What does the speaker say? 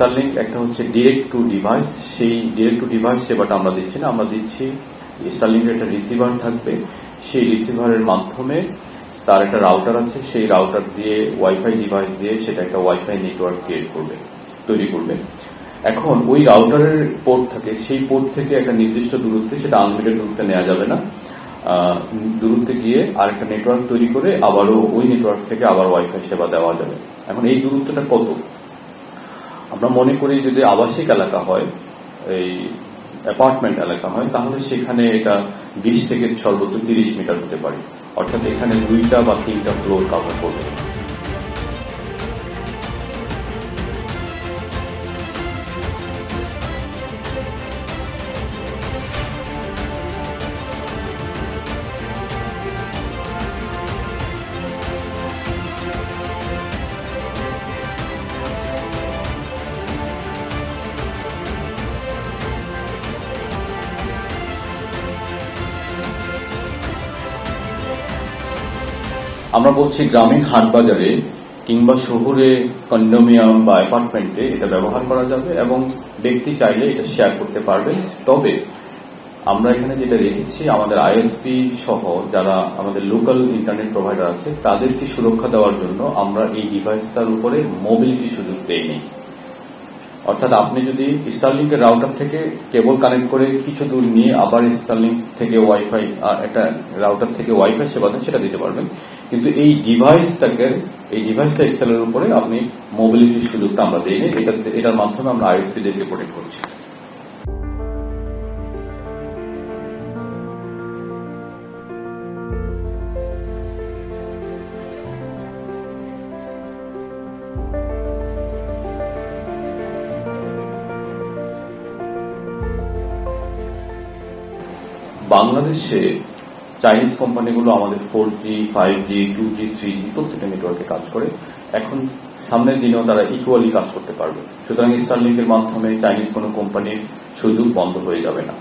Starlink একটা হচ্ছে direct to device সেই ডিরেক্ট টু ডিভাইস সেবাটা আমরা দিচ্ছি না। আমরা দিচ্ছি স্টারলিংকের একটা রিসিভার থাকবে। সেই রিসিভারের মাধ্যমে তার একটা রাউটার আছে। সেই রাউটার দিয়ে ওয়াইফাই ডিভাইস দিয়ে সেটা একটা ওয়াইফাই নেটওয়ার্ক ক্রিয়েট করবে, তৈরি করবে। এখন ওই রাউটারের পোর্ট থাকে। সেই পোর্ট থেকে একটা নির্দিষ্ট দূরত্বে সেটা আনলিমিটেড দূরত্বে নেওয়া যাবে না। দূরত্বে গিয়ে আরেকটা নেটওয়ার্ক তৈরি করে আবারও ওই নেটওয়ার্ক থেকে আবার ওয়াইফাই সেবা দেওয়া যাবে। এখন এই দূরত্বটা কত? আমরা মনে করি যদি আবাসিক এলাকা হয়, এই অ্যাপার্টমেন্ট এলাকা হয়, তাহলে সেখানে এটা বিশ থেকে সর্বোচ্চ তিরিশ মিটার হতে পারে। অর্থাৎ এখানে দুইটা বা তিনটা ফ্লোর কভার করবে। আমরা বলছি গ্রামীণ হাটবাজারে কিংবা শহরে, কন্ডোমিয়াম বা অ্যাপার্টমেন্টে এটা ব্যবহার করা যাবে এবং ব্যক্তি চাইলে এটা শেয়ার করতে পারবে। তবে আমরা এখানে যেটা রেখেছি, আমাদের আইএসপি সহ যারা আমাদের লোকাল ইন্টারনেট প্রোভাইডার আছে, তাদেরকে সুরক্ষা দেওয়ার জন্য আমরা এই ডিভাইসটার উপরে মোবিলিটি সুযোগ দেইনি অর্থাৎ আপনি যদি স্টারলিংকের রাউটার থেকে কেবল কানেক্ট করে কিছু দূর নিয়ে আবার স্টারলিংক থেকে ওয়াইফাই একটা রাউটার থেকে ওয়াইফাই সেবা দেন, সেটা দিতে পারবেন। কিন্তু এই ডিভাইসটাকে এই ডিভাইসটা এক্সেলের উপরে আপনি মোবিলিটির সুযোগটা আমরা দিইনি। এটা এটার মাধ্যমে আমরা আইএসপি দেখতে প্রোটেক্ট করছি। বাংলাদেশে চাইনিজ কোম্পানিগুলো আমাদের four G five G two G three G প্রত্যেকটা নেটওয়ার্কে কাজ করে। এখন সামনের দিনেও তারা ইকুয়ালি কাজ করতে পারবে। সুতরাং স্টারলিংকের মাধ্যমে চাইনিজ কোনো কোম্পানির সুযোগ বন্ধ হয়ে যাবে না।